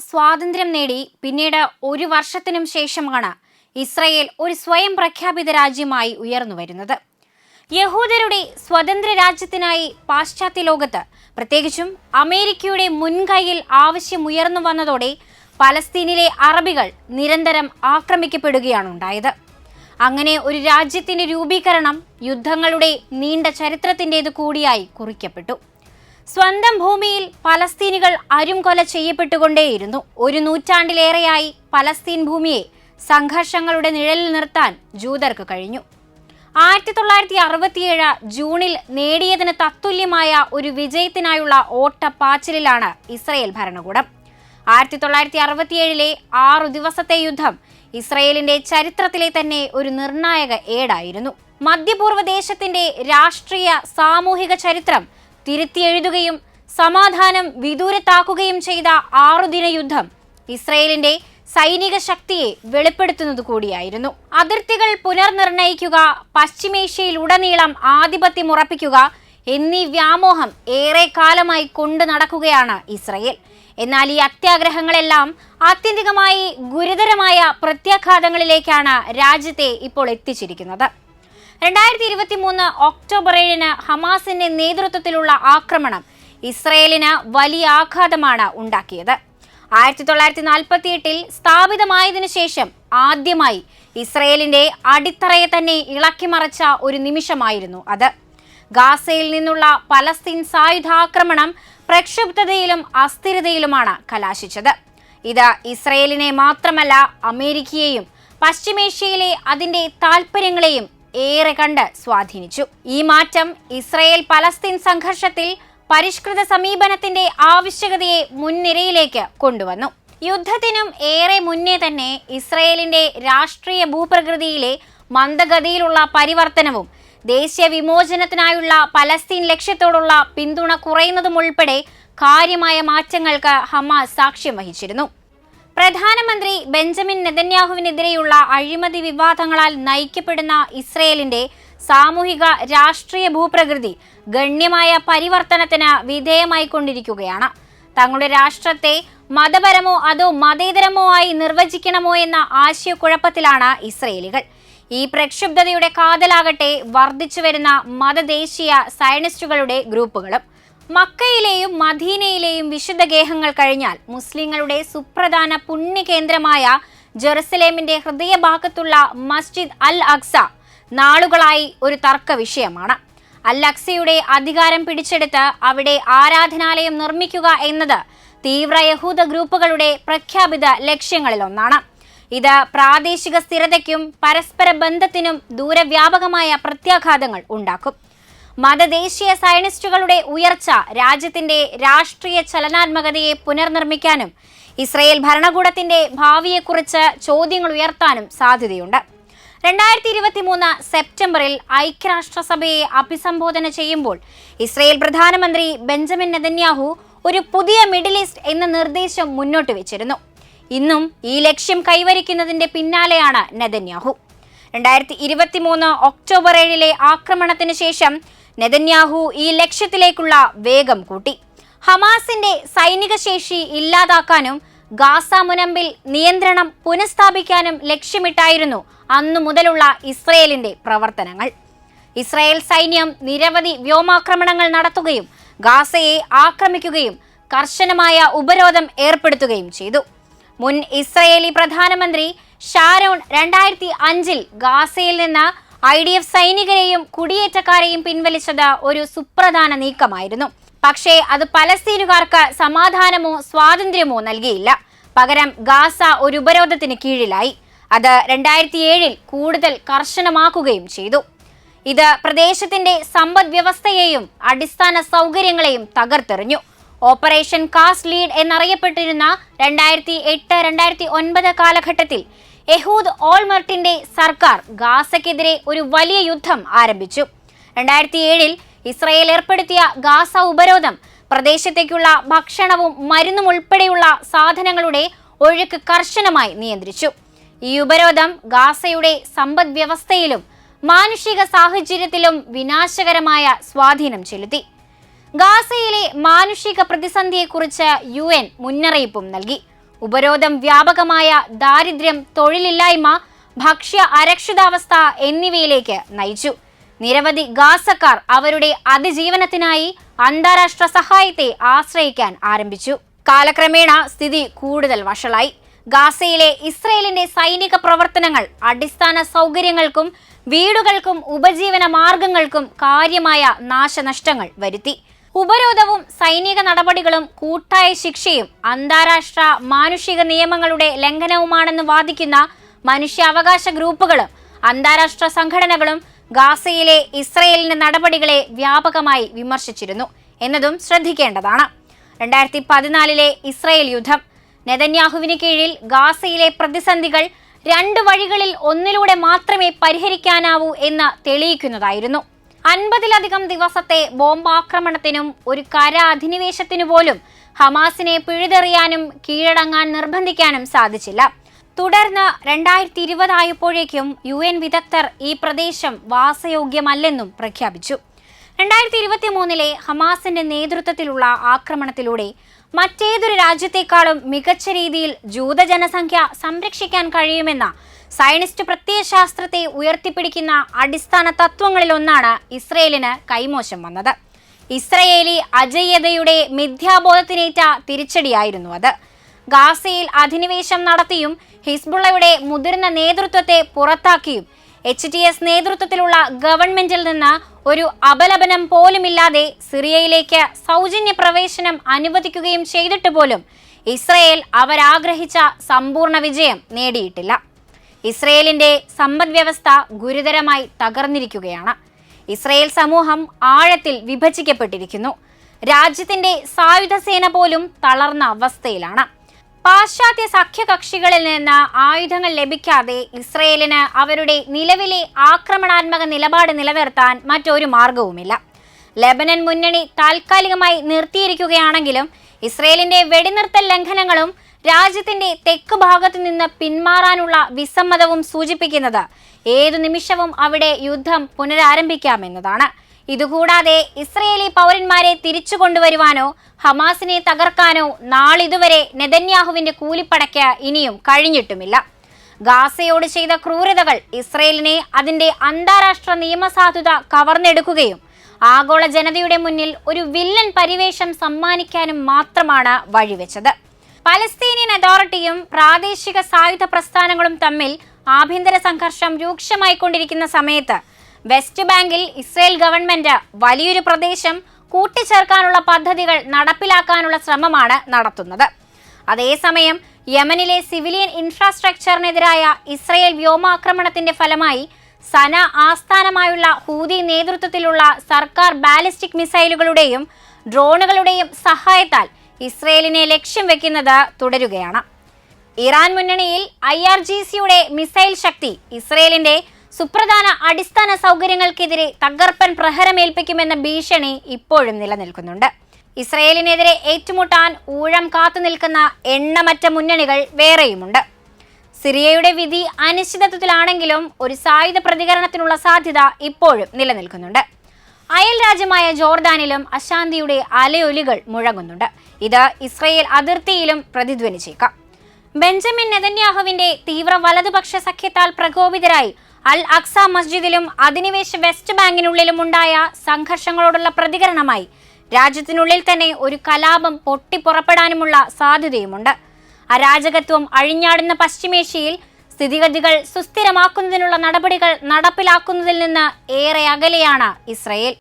സ്വാതന്ത്ര്യം നേടി പിന്നീട് ഒരു വർഷത്തിനും ശേഷമാണ് ഇസ്രയേൽ ഒരു സ്വയം പ്രഖ്യാപിത രാജ്യമായി ഉയർന്നു വരുന്നത്. യഹൂദരുടെ സ്വതന്ത്ര രാജ്യത്തിനായി പാശ്ചാത്യ ലോകത്ത് പ്രത്യേകിച്ചും അമേരിക്കയുടെ മുൻകൈയിൽ ആവശ്യം ഉയർന്നു വന്നതോടെ പലസ്തീനിലെ അറബികൾ നിരന്തരം ആക്രമിക്കപ്പെടുകയാണ് ഉണ്ടായത്. അങ്ങനെ ഒരു രാജ്യത്തിന്റെ രൂപീകരണം യുദ്ധങ്ങളുടെ നീണ്ട ചരിത്രത്തിന്റെത് കൂടിയായി കുറിക്കപ്പെട്ടു. സ്വന്തം ഭൂമിയിൽ പലസ്തീനികൾ അരുംകൊല ചെയ്യപ്പെട്ടുകൊണ്ടേയിരുന്നു. ഒരു നൂറ്റാണ്ടിലേറെയായി പലസ്തീൻ ഭൂമിയെ സംഘർഷങ്ങളുടെ നിഴലിൽ നിർത്താൻ ജൂതർക്ക് കഴിഞ്ഞു. ആയിരത്തി തൊള്ളായിരത്തി അറുപത്തിയേഴ് ജൂണിൽ നേടിയതിന് തത്തുല്യമായ ഒരു വിജയത്തിനായുള്ള ഓട്ടപ്പാച്ചിലിലാണ് ഇസ്രയേൽ ഭരണകൂടം. ആയിരത്തി തൊള്ളായിരത്തി അറുപത്തിയേഴിലെ ആറു ദിവസത്തെ യുദ്ധം ഇസ്രയേലിന്റെ ചരിത്രത്തിലെ തന്നെ ഒരു നിർണായക ഏടായിരുന്നു. മധ്യപൂർവ ദേശത്തിന്റെ രാഷ്ട്രീയ സാമൂഹിക ചരിത്രം തിരുത്തിയെഴുതുകയും സമാധാനം വിദൂരത്താക്കുകയും ചെയ്ത ആറുദിന യുദ്ധം ഇസ്രയേലിന്റെ സൈനിക ശക്തിയെ വെളിപ്പെടുത്തുന്നത് കൂടിയായിരുന്നു. അതിർത്തികൾ പുനർനിർണയിക്കുക പശ്ചിമേഷ്യയിൽ ഉടനീളം ആധിപത്യം ഉറപ്പിക്കുക എന്നീ വ്യാമോഹം ഏറെ കാലമായി കൊണ്ടു നടക്കുകയാണ് ഇസ്രയേൽ. എന്നാൽ ഈ അത്യാഗ്രഹങ്ങളെല്ലാം ആത്യന്തികമായി ഗുരുതരമായ പ്രത്യാഘാതങ്ങളിലേക്കാണ് രാജ്യത്തെ ഇപ്പോൾ എത്തിച്ചിരിക്കുന്നത്. രണ്ടായിരത്തി ഇരുപത്തി മൂന്ന് ഒക്ടോബർ ഏഴിന് ഹമാസിന്റെ നേതൃത്വത്തിലുള്ള ആക്രമണം ഇസ്രയേലിന് വലിയ ആഘാതമാണ് ഉണ്ടാക്കിയത്. ആയിരത്തി തൊള്ളായിരത്തി നാൽപ്പത്തി എട്ടിൽ സ്ഥാപിതമായതിനു ശേഷം ആദ്യമായി ഇസ്രയേലിന്റെ അടിത്തറയെ തന്നെ ഇളക്കിമറിച്ച ഒരു നിമിഷമായിരുന്നു അത്. ഗാസയിൽ നിന്നുള്ള പലസ്തീൻ സായുധാക്രമണം പ്രക്ഷുബ്ധതയിലും അസ്ഥിരതയിലുമാണ് കലാശിച്ചത്. ഇത് ഇസ്രയേലിനെ മാത്രമല്ല അമേരിക്കയെയും പശ്ചിമേഷ്യയിലെ അതിന്റെ താൽപ്പര്യങ്ങളെയും ഏറെ കണ്ട് സ്വാധീനിച്ചു. ഈ മാറ്റം ഇസ്രയേൽ പലസ്തീൻ സംഘർഷത്തിൽ പരിഷ്കൃത സമീപനത്തിന്റെ ആവശ്യകതയെ മുൻനിരയിലേക്ക് കൊണ്ടുവന്നു. യുദ്ധത്തിനും ഏറെ മുന്നേ തന്നെ ഇസ്രയേലിന്റെ രാഷ്ട്രീയ ഭൂപ്രകൃതിയിലെ മന്ദഗതിയിലുള്ള പരിവർത്തനവും ദേശീയ വിമോചനത്തിനായുള്ള പലസ്തീൻ ലക്ഷ്യത്തോടുള്ള പിന്തുണ കുറയുന്നതും ഉൾപ്പെടെ കാര്യമായ മാറ്റങ്ങൾക്ക് ഹമാസ് സാക്ഷ്യം വഹിച്ചിരുന്നു. പ്രധാനമന്ത്രി ബെഞ്ചമിൻ നെതന്യാഹുവിനെതിരെയുള്ള അഴിമതി വിവാദങ്ങളാൽ നയിക്കപ്പെടുന്ന ഇസ്രയേലിന്റെ സാമൂഹിക രാഷ്ട്രീയ ഭൂപ്രകൃതി ഗണ്യമായ പരിവർത്തനത്തിന് വിധേയമായിക്കൊണ്ടിരിക്കുകയാണ്. തങ്ങളുടെ രാഷ്ട്രത്തെ മതപരമോ അതോ മതേതരമോ ആയി നിർവചിക്കണമോ എന്ന ആശയക്കുഴപ്പത്തിലാണ് ഇസ്രയേലികൾ. ഈ പ്രക്ഷുബ്ധതയുടെ കാതലാകട്ടെ വർദ്ധിച്ചു വരുന്ന മതദേശീയ സയനിസ്റ്റുകളുടെ ഗ്രൂപ്പുകളും. മക്കയിലെയും മദീനയിലെയും വിശുദ്ധ ഗേഹങ്ങൾ കഴിഞ്ഞാൽ മുസ്ലിങ്ങളുടെ സുപ്രധാന പുണ്യകേന്ദ്രമായ ജെറുസലേമിന്റെ ഹൃദയഭാഗത്തുള്ള മസ്ജിദ് അൽ അക്സ നാളുകളായി ഒരു തർക്ക വിഷയമാണ്. അൽ അക്സയുടെ അധികാരം പിടിച്ചെടുത്ത് അവിടെ ആരാധനാലയം നിർമ്മിക്കുക എന്നത് തീവ്ര യഹൂദ ഗ്രൂപ്പുകളുടെ പ്രഖ്യാപിത ലക്ഷ്യങ്ങളിലൊന്നാണ്. ഇത് പ്രാദേശിക സ്ഥിരതയ്ക്കും പരസ്പര ബന്ധത്തിനും ദൂരവ്യാപകമായ പ്രത്യാഘാതങ്ങൾ ഉണ്ടാക്കും. മതദേശീയ സയനിസ്റ്റുകളുടെ ഉയർച്ച രാജ്യത്തിന്റെ രാഷ്ട്രീയ ചലനാത്മകതയെ പുനർനിർമ്മിക്കാനും ഇസ്രയേൽ ഭരണകൂടത്തിന്റെ ഭാവിയെക്കുറിച്ച് ചോദ്യങ്ങൾ ഉയർത്താനും സാധ്യതയുണ്ട്. രണ്ടായിരത്തി ഇരുപത്തി മൂന്ന് സെപ്റ്റംബറിൽ ഐക്യരാഷ്ട്രസഭയെ അഭിസംബോധന ചെയ്യുമ്പോൾ ഇസ്രയേൽ പ്രധാനമന്ത്രി ബെഞ്ചമിൻ നെതന്യാഹു ഒരു പുതിയ മിഡിൽ ഈസ്റ്റ് എന്ന നിർദ്ദേശം മുന്നോട്ട് വെച്ചിരുന്നു. ഇന്നും ഈ ലക്ഷ്യം കൈവരിക്കുന്നതിന്റെ പിന്നാലെയാണ് നെതന്യാഹു. രണ്ടായിരത്തി ഇരുപത്തി മൂന്ന് ഒക്ടോബർ ഏഴിലെ ആക്രമണത്തിന് ശേഷം നെതന്യാഹു ഈ ലക്ഷ്യത്തിലേക്കുള്ള വേഗം കൂട്ടി. ഹമാസിന്റെ സൈനിക ശേഷി ഇല്ലാതാക്കാനും ഗാസ മുനമ്പിൽ നിയന്ത്രണം പുനഃസ്ഥാപിക്കാനും ലക്ഷ്യമിട്ടായിരുന്നു അന്നു മുതലുള്ള ഇസ്രയേലിന്റെ പ്രവർത്തനങ്ങൾ. ഇസ്രായേൽ സൈന്യം നിരവധി വ്യോമാക്രമണങ്ങൾ നടത്തുകയും ഗാസയെ ആക്രമിക്കുകയും കർശനമായ ഉപരോധം ഏർപ്പെടുത്തുകയും ചെയ്തു. മുൻ ഇസ്രയേലി പ്രധാനമന്ത്രി ഷാരോൺ രണ്ടായിരത്തി അഞ്ചിൽ ഗാസയിൽ നിന്ന് ഐ ഡി എഫ് സൈനികരെയും കുടിയേറ്റക്കാരെയും പിൻവലിച്ചത് ഒരു സുപ്രധാന നീക്കമായിരുന്നു. പക്ഷേ അത് പലസ്തീനുകാർക്ക് സമാധാനമോ സ്വാതന്ത്ര്യമോ നൽകിയില്ല. പകരം ഗാസ ഒരു ഉപരോധത്തിന് കീഴിലായി. അത് രണ്ടായിരത്തി ഏഴിൽ കൂടുതൽ കർശനമാക്കുകയും ചെയ്തു. ഇത് പ്രദേശത്തിന്റെ സമ്പദ് വ്യവസ്ഥയെയും അടിസ്ഥാന സൗകര്യങ്ങളെയും തകർത്തെറിഞ്ഞു. ഓപ്പറേഷൻ കാസ്റ്റ് ലീഡ് എന്നറിയപ്പെട്ടിരുന്ന രണ്ടായിരത്തി എട്ട് രണ്ടായിരത്തി ഒൻപത് കാലഘട്ടത്തിൽ യഹൂദ് ഓൾമർട്ടിന്റെ സർക്കാർ ഗാസക്കെതിരെ ഒരു വലിയ യുദ്ധം ആരംഭിച്ചു. രണ്ടായിരത്തി ഏഴിൽ ഇസ്രയേൽ ഏർപ്പെടുത്തിയ ഗാസ ഉപരോധം പ്രദേശത്തേക്കുള്ള ഭക്ഷണവും മരുന്നും ഉൾപ്പെടെയുള്ള സാധനങ്ങളുടെ ഒഴുക്ക് കർശനമായി നിയന്ത്രിച്ചു. ഈ ഉപരോധം ഗാസയുടെ സമ്പദ് വ്യവസ്ഥയിലും മാനുഷിക സാഹചര്യത്തിലും വിനാശകരമായ സ്വാധീനം ചെലുത്തി. ഗാസയിലെ മാനുഷിക പ്രതിസന്ധിയെക്കുറിച്ച് യു എൻ മുന്നറിയിപ്പും നൽകി. ഉപരോധം വ്യാപകമായ ദാരിദ്ര്യം തൊഴിലില്ലായ്മ ഭക്ഷ്യ അരക്ഷിതാവസ്ഥ എന്നിവയിലേക്ക് നയിച്ചു. നിരവധി ഗാസക്കാർ അവരുടെ അതിജീവനത്തിനായി അന്താരാഷ്ട്ര സഹായത്തെ ആശ്രയിക്കാൻ ആരംഭിച്ചു. കാലക്രമേണ സ്ഥിതി കൂടുതൽ വഷളായി. ഗാസയിലെ ഇസ്രയേലിന്റെ സൈനിക പ്രവർത്തനങ്ങൾ അടിസ്ഥാന സൗകര്യങ്ങൾക്കും വീടുകൾക്കും ഉപജീവന മാർഗങ്ങൾക്കും കാര്യമായ നാശനഷ്ടങ്ങൾ വരുത്തി. ഉപരോധവും സൈനിക നടപടികളും കൂട്ടായ ശിക്ഷയും അന്താരാഷ്ട്ര മാനുഷിക നിയമങ്ങളുടെ ലംഘനവുമാണെന്ന് വാദിക്കുന്ന മനുഷ്യാവകാശ ഗ്രൂപ്പുകളും അന്താരാഷ്ട്ര സംഘടനകളും ഗാസയിലെ ഇസ്രയേലിന്റെ നടപടികളെ വ്യാപകമായി വിമർശിച്ചിരുന്നു എന്നതും ശ്രദ്ധിക്കേണ്ടതാണ്. രണ്ടായിരത്തി പതിനാലിലെ ഇസ്രയേൽ യുദ്ധം. നെതന്യാഹുവിന് കീഴിൽ ഗാസയിലെ പ്രതിസന്ധികൾ രണ്ട് വഴികളിൽ ഒന്നിലൂടെ മാത്രമേ പരിഹരിക്കാനാവൂ എന്ന് തെളിയിക്കുന്നതായിരുന്നു. അൻപതിലധികം ദിവസത്തെ ബോംബാക്രമണത്തിനും ഒരു കര അധിനിവേശത്തിനു പോലും ഹമാസിനെ പിഴുതെറിയാനും കീഴടങ്ങാൻ നിർബന്ധിക്കാനും സാധിച്ചില്ല. തുടർന്ന് രണ്ടായിരത്തി ഇരുപതായപ്പോഴേക്കും യു എൻ വിദഗ്ധർ ഈ പ്രദേശം വാസയോഗ്യമല്ലെന്നും പ്രഖ്യാപിച്ചു. രണ്ടായിരത്തി ഇരുപത്തി മൂന്നിലെ ഹമാസിന്റെ നേതൃത്വത്തിലുള്ള ആക്രമണത്തിലൂടെ മറ്റേതൊരു രാജ്യത്തെക്കാളും മികച്ച രീതിയിൽ ജൂത ജനസംഖ്യ സംരക്ഷിക്കാൻ കഴിയുമെന്ന സയനിസ്റ്റ് പ്രത്യയശാസ്ത്രത്തെ ഉയർത്തിപ്പിടിക്കുന്ന അടിസ്ഥാന തത്വങ്ങളിലൊന്നാണ് ഇസ്രയേലിന് കൈമോശം വന്നത്. ഇസ്രയേലി അജയ്യതയുടെ മിഥ്യാബോധത്തിനേറ്റ തിരിച്ചടിയായിരുന്നു അത്. ഗാസയിൽ അധിനിവേശം നടത്തിയും ഹിസ്ബുള്ളയുടെ മുതിർന്ന നേതൃത്വത്തെ പുറത്താക്കിയും എച്ച് ടി എസ് നേതൃത്വത്തിലുള്ള ഗവൺമെന്റിൽ നിന്ന് ഒരു അപലപനം പോലുമില്ലാതെ സിറിയയിലേക്ക് സൗജന്യ പ്രവേശനം അനുവദിക്കുകയും ചെയ്തിട്ട് പോലും ഇസ്രയേൽ അവരാഗ്രഹിച്ച സമ്പൂർണ വിജയം നേടിയിട്ടില്ല. ഇസ്രയേലിന്റെ സമ്പദ് വ്യവസ്ഥ ഗുരുതരമായി തകർന്നിരിക്കുകയാണ്. ഇസ്രയേൽ സമൂഹം ആഴത്തിൽ വിഭജിക്കപ്പെട്ടിരിക്കുന്നു. രാജ്യത്തിന്റെ സായുധ സേന പോലും തളർന്ന അവസ്ഥയിലാണ്. പാശ്ചാത്യ സഖ്യകക്ഷികളിൽ നിന്ന് ആയുധങ്ങൾ ലഭിക്കാതെ ഇസ്രയേലിന് അവരുടെ നിലവിലെ ആക്രമണാത്മക നിലപാട് നിലനിർത്താൻ മറ്റൊരു മാർഗവുമില്ല. ലെബനൻ മുന്നണി താൽക്കാലികമായി നിർത്തിയിരിക്കുകയാണെങ്കിലും ഇസ്രയേലിന്റെ വെടിനിർത്തൽ ലംഘനങ്ങളും രാജ്യത്തിന്റെ തെക്ക് ഭാഗത്തു നിന്ന് പിന്മാറാനുള്ള വിസമ്മതവും സൂചിപ്പിക്കുന്നത് ഏതു നിമിഷവും അവിടെ യുദ്ധം പുനരാരംഭിക്കാമെന്നതാണ്. ഇതുകൂടാതെ ഇസ്രയേലി പൗരന്മാരെ തിരിച്ചു കൊണ്ടുവരുവാനോ ഹമാസിനെ തകർക്കാനോ നാളിതുവരെ നെതന്യാഹുവിന്റെ കൂലിപ്പടയ്ക്ക് ഇനിയും കഴിഞ്ഞിട്ടുമില്ല. ഗാസയോട് ചെയ്ത ക്രൂരതകൾ ഇസ്രയേലിനെ അതിന്റെ അന്താരാഷ്ട്ര നിയമസാധുത കവർന്നെടുക്കുകയും ആഗോള ജനതയുടെ മുന്നിൽ ഒരു വില്ലൻ പരിവേഷം സമ്മാനിക്കാനും മാത്രമാണ് വഴിവെച്ചത്. പലസ്തീനിയൻ അതോറിറ്റിയും പ്രാദേശിക സായുധ പ്രസ്ഥാനങ്ങളും തമ്മിൽ ആഭ്യന്തര സംഘർഷം രൂക്ഷമായിക്കൊണ്ടിരിക്കുന്ന സമയത്ത് വെസ്റ്റ് ബാങ്കിൽ ഇസ്രയേൽ ഗവൺമെന്റ് വലിയൊരു പ്രദേശം കൂട്ടിച്ചേർക്കാനുള്ള പദ്ധതികൾ നടപ്പിലാക്കാനുള്ള ശ്രമമാണ് നടത്തുന്നത്. അതേസമയം യമനിലെ സിവിലിയൻ ഇൻഫ്രാസ്ട്രക്ചറിനെതിരായ ഇസ്രയേൽ വ്യോമാക്രമണത്തിന്റെ ഫലമായി സന ആസ്ഥാനമായുള്ള ഹൂതി നേതൃത്വത്തിലുള്ള സർക്കാർ ബാലിസ്റ്റിക് മിസൈലുകളുടെയും ഡ്രോണുകളുടെയും സഹായത്താൽ ഇസ്രയേലിനെ ലക്ഷ്യം വെക്കുന്നത് തുടരുകയാണ്. ഇറാൻ മുന്നണിയിൽ ഐ ആർ ജി സിയുടെ മിസൈൽ ശക്തി ഇസ്രയേലിന്റെ സുപ്രധാന അടിസ്ഥാന സൗകര്യങ്ങൾക്കെതിരെ തകർപ്പൻ പ്രഹരമേൽപ്പിക്കുമെന്ന ഭീഷണി ഇപ്പോഴും നിലനിൽക്കുന്നുണ്ട്. ഇസ്രയേലിനെതിരെ ഏറ്റുമുട്ടാൻ ഊഴം കാത്തു നിൽക്കുന്ന എണ്ണമറ്റ മുന്നണികൾ വേറെയുമുണ്ട്. സിറിയയുടെ വിധി അനിശ്ചിതത്വത്തിലാണെങ്കിലും ഒരു സായുധ പ്രതികരണത്തിനുള്ള സാധ്യത ഇപ്പോഴും നിലനിൽക്കുന്നുണ്ട്. അയൽ രാജ്യമായ ജോർദാനിലും അശാന്തിയുടെ അലയൊലികൾ മുഴങ്ങുന്നുണ്ട്. ഇത് ഇസ്രയേൽ അതിർത്തിയിലും പ്രതിധ്വനിച്ചേക്കാം. ബെഞ്ചമിൻ നെതന്യാഹുവിന്റെ തീവ്ര വലതുപക്ഷ സഖ്യത്താൽ പ്രകോപിതരായി അൽ അക്സ മസ്ജിദിലും അധിനിവേശ വെസ്റ്റ് ബാങ്കിനുള്ളിലും ഉണ്ടായ സംഘർഷങ്ങളോടുള്ള പ്രതികരണമായി രാജ്യത്തിനുള്ളിൽ തന്നെ ഒരു കലാപം പൊട്ടിപ്പുറപ്പെടാനുമുള്ള സാധ്യതയുമുണ്ട്. അരാജകത്വം അഴിഞ്ഞാടുന്ന പശ്ചിമേഷ്യയിൽ സ്ഥിതിഗതികൾ സുസ്ഥിരമാക്കുന്നതിനുള്ള നടപടികൾ നടപ്പിലാക്കുന്നതിൽ നിന്ന് ഏറെ അകലെയാണ് ഇസ്രയേൽ.